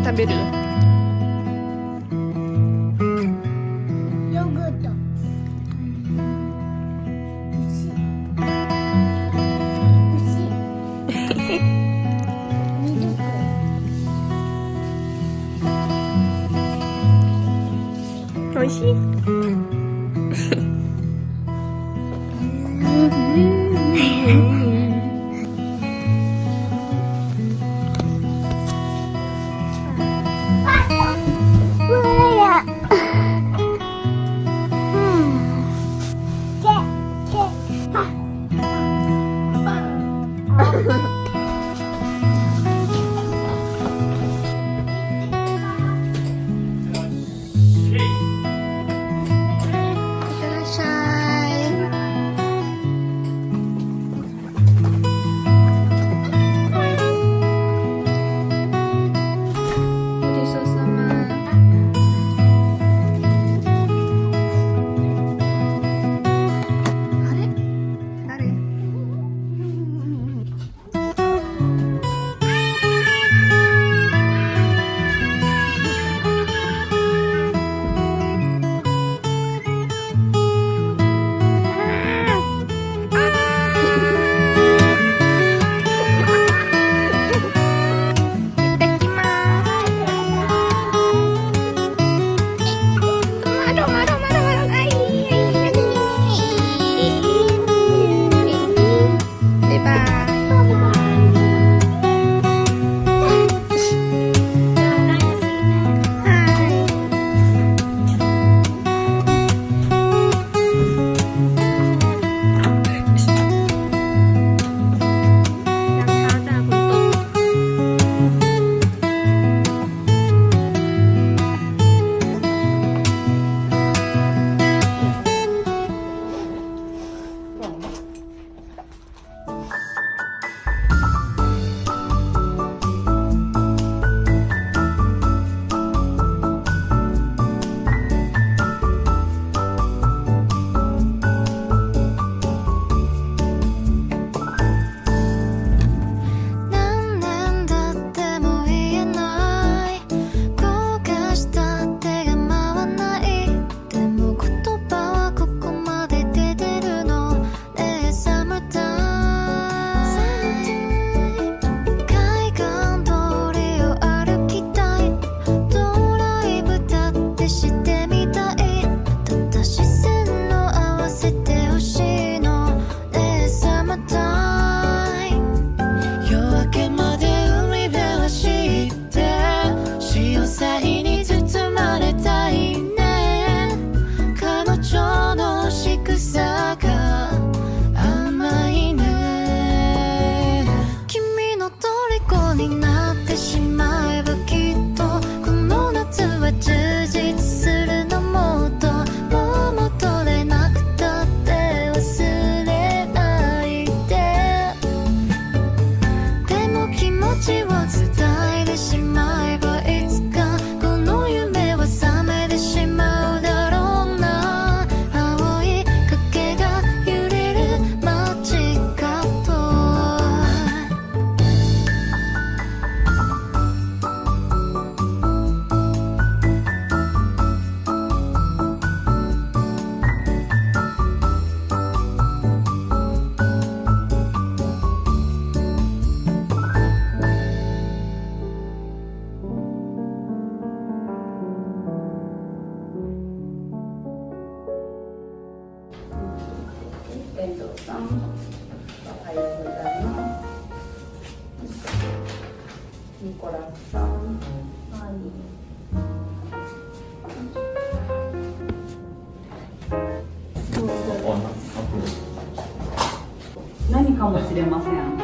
に食べる？ヨーグルト。おいしい？さんおはようございます。ニコラスさんはい何かもしれません。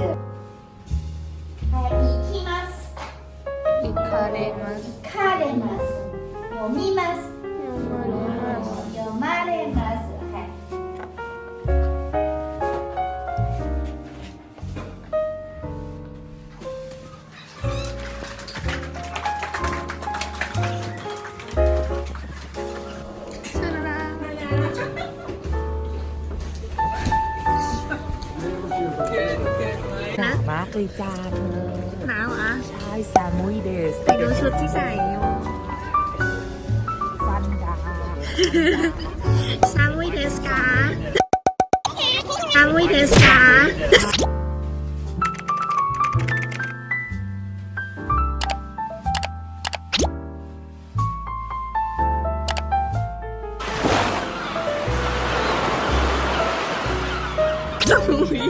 はい、行きます。行かれます。行かれます。読みます。 นะมากเลยจ้าเธอหนาวอะใช่ซามุยเดสไปดูชุดที่ใส่อยู่ฟันดาซามุยเดสกาซามุยเดสกาซามุย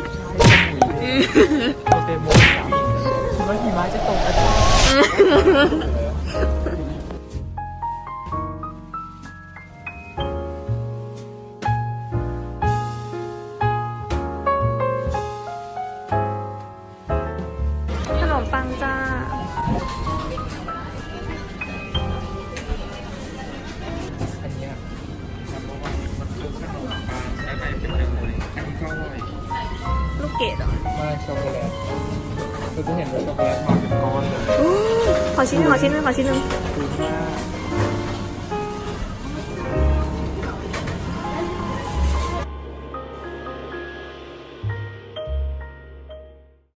มะจะตกนะจ๊ะขนมปังจ้า อันเนี้ยมันบอกว่ามันคือขนมปังด้านในเป็นแตงโมอันนี้ก็อร่อยลูกเกดเหรอ มากช็อกโกแลตคือจะเห็นว่าช็อกโกแลตมาเป็นก้อนเลย ขอชิ้นหนึ่งขอชิ้นหนึ่งขอชิ้นหนึ่ง คือมาก